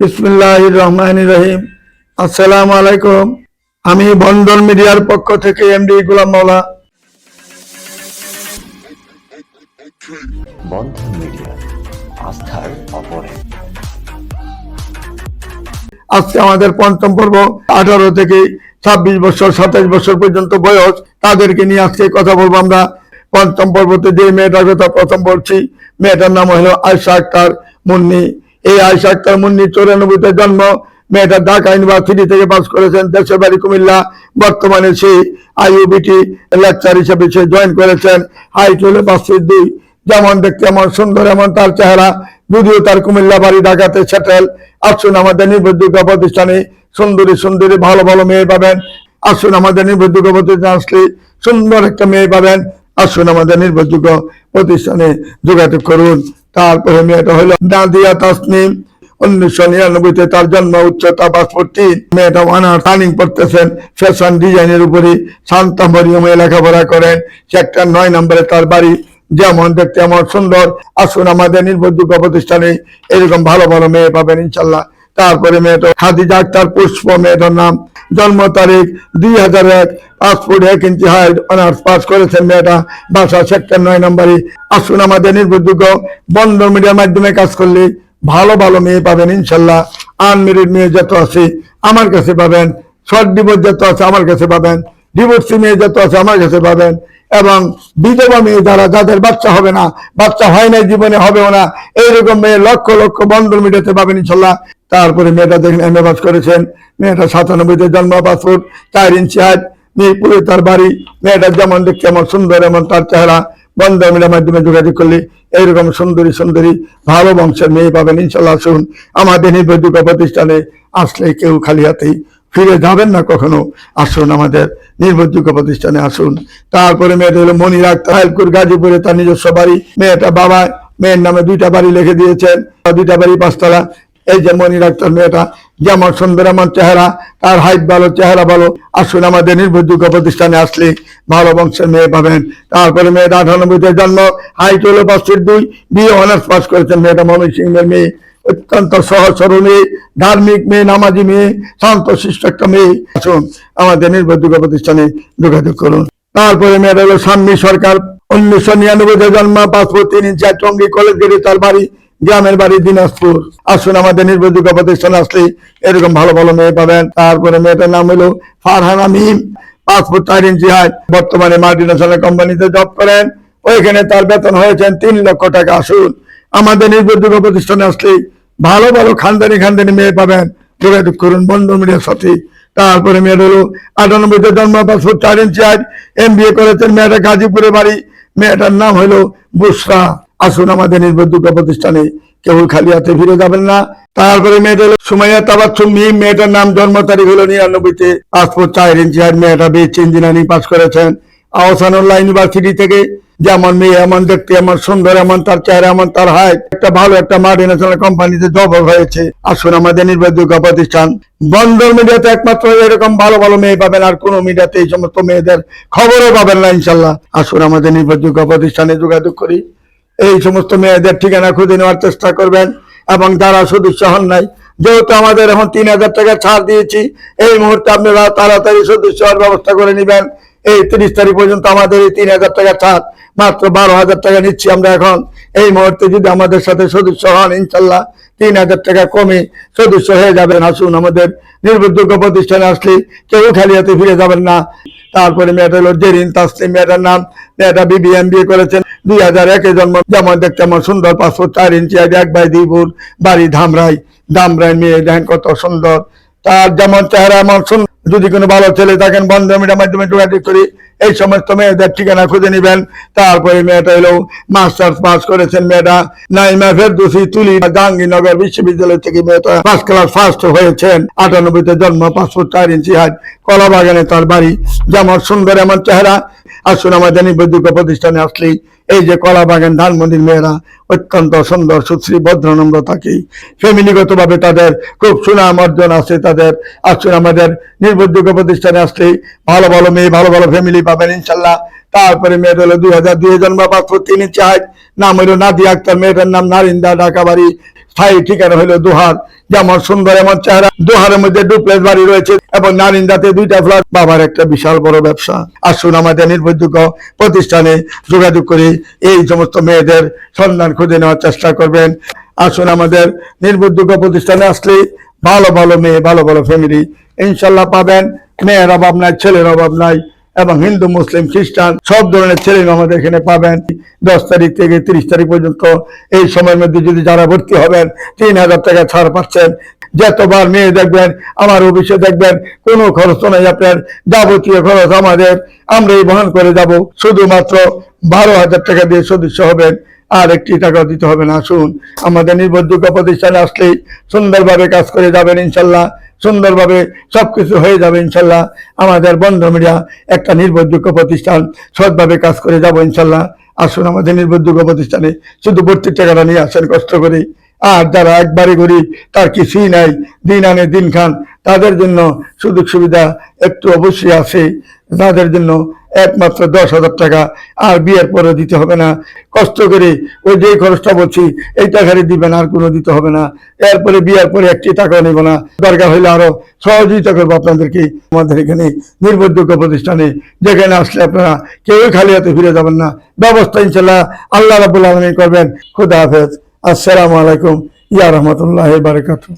বিসমুল্লাহ রহমান রহিম। আসসালামু আলাইকুম। আমি বন্ধন মিডিয়ার পক্ষ থেকে এমডি গোলাম মাওলা। বন্ধন মিডিয়া আস্থার অপরে। আজকে আমাদের পঞ্চম পর্ব আঠারো থেকে ছাব্বিশ বছর সাতাশ বছর পর্যন্ত বয়স। তাদেরকে নিয়ে আজকে কথা বলব আমরা। পঞ্চম পর্বতে যে মেয়েটার কথা প্রথম বলছি মেয়েটার নাম হলো আয়সা আক্তার মুন্নি। এই আয়সা আক্তার মুন্নি চৌরানব্বইতে জন্ম। মেয়েটা ঢাকা ইউনিভার্সিটি থেকে পাস করেছেন। দেশের বাড়ি কুমিল্লা। বর্তমানে সে আইইউবিটি লেকচার হিসেবে সে জয়েন করেছেন। হাইট হলো পাঁচ দুই। যেমন দেখতে এমন সুন্দর, এমন তার চেহারা। যদিও তার কুমিল্লা বাড়ি ঢাকাতে সেটেল আসুন আমাদের নির্ভরযোগ্য প্রতিষ্ঠানে সুন্দরী সুন্দরী, ভালো ভালো মেয়ে পাবেন। আসুন আমাদের নির্ভরযোগ্য প্রতিষ্ঠানে আসলে সুন্দর একটা মেয়ে পাবেন। আসুন আমাদের নির্ভরযোগ্য প্রতিষ্ঠানে যোগাযোগ করুন। তারপরে মেয়েটা হলো নাদিয়া তাসনিম, উনিশশো নিরানব্বইতে তার জন্ম উচ্চতা পাসপোর্ট তিন মেয়েটা অনার টার্নিং পড়তেছেন, ফ্যাশন ডিজাইনের উপরে শান্তা লেখাপড়া করেন। সেক্টর নয় নম্বরে তার বাড়ি, যেমন দেখতে আমার সুন্দর। আসুন আমাদের নির্ভরযোগ্য প্রতিষ্ঠানে এরকম ভালো ভালো মেয়ে পাবেন ইনশাল্লাহ। তারপরে মেয়েটা খাদিজা আক্তার, পুষ্প মেয়েটার নাম। জন্ম তারিখ দুই হাজার এক, পাসপোর্ট এক ইঞ্চি হাইট, অনার্স পাস করেছেন মেয়েটা, বাসা সেক্টর নয় নম্বরে আসুন আমাদের নির্ভরযোগ্য বন্ধ মিডিয়ার মাধ্যমে কাজ করলে ভালো ভালো মেয়ে পাবেন, ইনশাল্লাহ। আনমেরিড মেয়ে যত আছে আমার কাছে পাবেন, শর্ট ডিভোর্স যত আছে আমার কাছে পাবেন, ডিভোর্সি মেয়ে যত আছে আমার কাছে পাবেন, এবং বিধবা মেয়ে যারা, যাদের বাচ্চা হবে না, বাচ্চা হয় না জীবনে হবেও না, এইরকম মেয়ে লক্ষ লক্ষ বন্ধন মিটাতে পাবেন, ইনশাল্লাহ। তারপরে মেয়েটা দেখেন এম এ পাস করেছেন। মেয়েটা সাতানব্বইতে জন্ম, পাসপোর্ট চার ইঞ্চি হাইট, মিরপুরে তার বাড়ি। মেয়েটা যেমন দেখতে এমন সুন্দর, এমন তার চেহারা। বন্ধ মিডিয়ার মাধ্যমে যোগাযোগ করলে এইরকম সুন্দরী সুন্দরী, ভালো বংশের মেয়ে পাবেন। ইনশাল্লাহ আসুন, আমাদের এই নির্ভরযোগ্য প্রতিষ্ঠানে আসলে কেউ খালি হাতেই ফিরে যাবেন না কখনো। আসুন আমাদের নির্ভরযোগ্য প্রতিষ্ঠানে আসুন। তারপরে মেয়েটা হলো মনির আক্তার গাজীপুরে তার নিজস্ব বাড়ি। মেয়েটা বাবা, মেয়ের নামে দুইটা বাড়ি লিখে দিয়েছেন। দুইটা বাড়ি পাঁচতলা এই যে মনির আক্তার মেয়েটা যেমন সুন্দর এমন চেহারা, তার হাইট ভালো, চেহারা ভালো, আসুন আমাদের নির্ভরযোগ্য প্রতিষ্ঠানে আসলে ভালো বংশের মেয়ে পাবেন। তারপরে মেয়েটা আঠানব্বইতে জন্ম হাইট হলো পাঁচ দুই বিয়ে অনার্স পাস করেছেন মেয়েটা মমিন সিংহের মেয়ে। অত্যন্ত সহজ সরল মেয়ে, ধার্মিক মেয়ে, নামাজি মেয়ে শান্ত শিষ্ট একটা মেয়ে। আসুন আমাদের নির্ভরযোগ্য প্রতিষ্ঠানে যোগাযোগ করুন। তারপরে মেয়েটা হলো সাম্মী সরকার, উনিশশো নিরানব্বইতে জন্ম পাসপোর্ট তিন ইঞ্চি টঙ্গী কলেজ গেটে তার বাড়ি গ্রামের বাড়ি, দিনাজপুর। আসুন, আমাদের নির্ভরযোগ্য প্রতিষ্ঠান আসলে এরকম ভালো ভালো মেয়ে পাবেন। তারপরে মেয়েটার নাম হলো ফারহানা মিম পাসপোর্ট চার ইঞ্চি হাইট বর্তমানে মাল্টিনেশনাল কোম্পানিতে জব করেন। ওইখানে তার বেতন হয়েছেন তিন লক্ষ টাকা। আসুন, আমাদের নির্ভরযোগ্য প্রতিষ্ঠানে আসলে ভালো ভালো খানদানি খানদানি মেয়ে পাবেন। যোগাযোগ করুন বন্ধু মিডিয়ার সাথে। তারপরে মেয়েটা হলো আটানব্বইতে জন্ম, পাসপোর্ট চার ইঞ্চি হাইট এম করেছেন মেয়েটা গাজীপুরে বাড়ি। মেয়েটার নাম হলো বুসরা। আসুন আমাদের নির্ভরযোগ্য প্রতিষ্ঠানে কেউ খালি হাতে ফিরে যাবেন না। তারপরে মেয়েটা সুমাইয়া তাবাচ্ছুম মিম, মেয়েটার নাম জন্ম তারিখ হলো নিরানব্বইতে। পাসপোর্ট চার ইঞ্চি হাইট মেয়েটা বেচ ইঞ্জিনিয়ারিং পাস করেছেন। আহসানুল্লাহ ইউনিভার্সিটি থেকে যেমন মেয়ে, এমন দেখতে এমন সুন্দর, এমন তার চেহারা, এমন তার হাইট, একটা ভালো, একটা মাল্টিনেশনাল কোম্পানিতে জব হয়েছে। আসুন আমাদের নির্ভরযোগ্য প্রতিষ্ঠান। বন্দর মিডিয়াতে একমাত্র এরকম ভালো ভালো মেয়ে পাবেন আর কোন মিডিয়াতে এই সমস্ত মেয়েদের খবরও পাবেন না, ইনশাল্লাহ। আসুন আমাদের নির্ভরযোগ্য প্রতিষ্ঠানে যোগাযোগ করি। এই সমস্ত মেয়েদের ঠিকানা খুঁজে নেওয়ার চেষ্টা করবেন এবং যারা সদস্য হন নাই, যেহেতু আমাদের এখন তিন হাজার টাকা ছাড় দিয়েছি, এই মুহূর্তে আপনারা তাড়াতাড়ি সদস্য হওয়ার ব্যবস্থা করে নেবেন। এই তিরিশ তারিখ পর্যন্ত আমাদের এই তিন হাজার টাকা ছাড়, মাত্র বারো হাজার টাকা নিচ্ছি আমরা এখন। এই মুহূর্তে যদি আমাদের সাথে সদস্য হন, ইনশাল্লাহ তিন হাজার টাকা কমে সদস্য হয়ে যাবেন। আসুন আমাদের নির্ভরযোগ্য প্রতিষ্ঠানে আসলে কেউ খালি হাতে ফিরে যাবেন না। তারপরে মেয়েটা হলো জেরিন তাসলিম, মেয়েটার নাম মেয়েটা বিবিএম বিয়ে করেছেন। দুই হাজার একে জন্ম, যেমন দেখতে আমার সুন্দর পাসপোর্ট, চার ইঞ্চি আজ এক বাই দুই বাড়ি ধামরাই। ধামরাই মেয়ে দেখেন কত সুন্দর। তার যেমন চেহারা আমার সুন্দর যদি কোনো ভালো ছেলে থাকেন, বন্ধ মিডিয়ার মাধ্যমে যোগাযোগ করি। এই সমস্ত মেয়েদের ঠিকানা খুঁজে নেবেন। তারপরে মেয়েটা এলো মাস্টার্স পাস করেছেন মেয়েটা। নাইমা ফেরদুসি, তুলি, জাহাঙ্গীরনগর বিশ্ববিদ্যালয় থেকে মেয়েটা ফার্স্ট ক্লাস ফার্স্ট হয়েছেন। আটানব্বইতে জন্ম পাসপোর্ট চার ইঞ্চি হাইট কলা বাগানে তার বাড়ি। যেমন সুন্দর এমন চেহারা। আসুন আমাদের নির্ভরযোগ্য প্রতিষ্ঠানে আসলেই এই যে কলা বাগান ধানমন্দির মেয়েরা অত্যন্ত সুন্দর, সুশ্রী ভদ্র নম্র থাকি ফ্যামিলিগত ভাবে তাদের খুব সুনাম অর্জন আছে তাদের। আসুন আমাদের নির্ভরযোগ্য প্রতিষ্ঠানে আসলেই ভালো ভালো মেয়ে, ভালো ভালো ফ্যামিলি পাবেন, ইনশাল্লাহ। তারপরে মেয়েদের হলো দুই হাজার দুই জন্ম পাসপোর্ট তিনি চাই নাম হলো নাদিয়া আক্তার, মেয়েটার নাম নারিন্দা ঢাকা বাড়ি স্থায়ী ঠিকানা যেমন সুন্দর চেহারা মধ্যে ডুপ্লেস বাড়ি রয়েছে এবং দুইটা ফ্ল্যাট বাবার একটা বিশাল বড় ব্যবসা। আসুন আমাদের নির্ভরযোগ্য প্রতিষ্ঠানে যোগাযোগ করে এই সমস্ত মেয়েদের সন্ধান খুঁজে নেওয়ার চেষ্টা করবেন। আসুন আমাদের নির্ভরযোগ্য প্রতিষ্ঠানে আসলে ভালো ভালো মেয়ে, ভালো ভালো ফ্যামিলি ইনশাল্লাহ পাবেন। মেয়ের অভাব নাই, ছেলের অভাব নাই। এবং হিন্দু, মুসলিম, খ্রিস্টান, সব ধরনের ছেলে আমাদের এখানে পাবেন। দশ তারিখ থেকে তিরিশ তারিখ পর্যন্ত এই সময়ের মধ্যে যদি যারা ভর্তি হবেন, তিন হাজার টাকা ছাড় পাচ্ছেন। যতবার মেয়ে দেখবেন, আমার অফিসে দেখবেন, কোনো খরচ নেই আপনার, যাবতীয় খরচ আমাদের। আমরা এই বহন করে যাব, শুধুমাত্র বারো হাজার টাকা দিয়ে সদস্য হবেন। আর একটি টাকা দিতে হবে না আসুন আমাদের নির্ভরযোগ্য প্রতিষ্ঠানে আসলেই সুন্দরভাবে কাজ করে যাবেন, ইনশাল্লাহ। সুন্দরভাবে সব কিছু হয়ে যাবে, ইনশাল্লাহ। আমাদের বন্ধ মিডিয়া একটা নির্ভরযোগ্য প্রতিষ্ঠান সৎভাবে কাজ করে যাব, ইনশাল্লাহ। আসুন আমাদের নির্ভরযোগ্য প্রতিষ্ঠানে শুধু ভর্তির টাকাটা নিয়ে আসেন, কষ্ট করে। আর যারা একবারে গরিব, তার কিছুই নাই। দিন আনে দিন খান। তাদের জন্য সুযোগ সুবিধা একটু অবশ্যই আছে। তাদের জন্য একমাত্র দশ হাজার টাকা আর বিয়ের পরে দিতে হবে না। কষ্ট করে ওই যে খরচটা বলছি, এই টাকারই দিবেন, আর কোনো দিতে হবে না। এরপরে বিয়ের পরে একটি টাকাও নেব না। দরকার হলে আরও সহযোগিতা করব আপনাদেরকে। আমাদের এখানে নির্ভরযোগ্য প্রতিষ্ঠানে, যেখানে আসলে আপনারা কেউই খালি হাতে ফিরে যাবেন না। ব্যবস্থা ইনশাল্লাহ আল্লাহ রাবুল আলমী করবেন। খুদা হাফেজ। আসসালামু আলাইকুম। ইয়া রহমতুল্লাহ বারকাতুহ।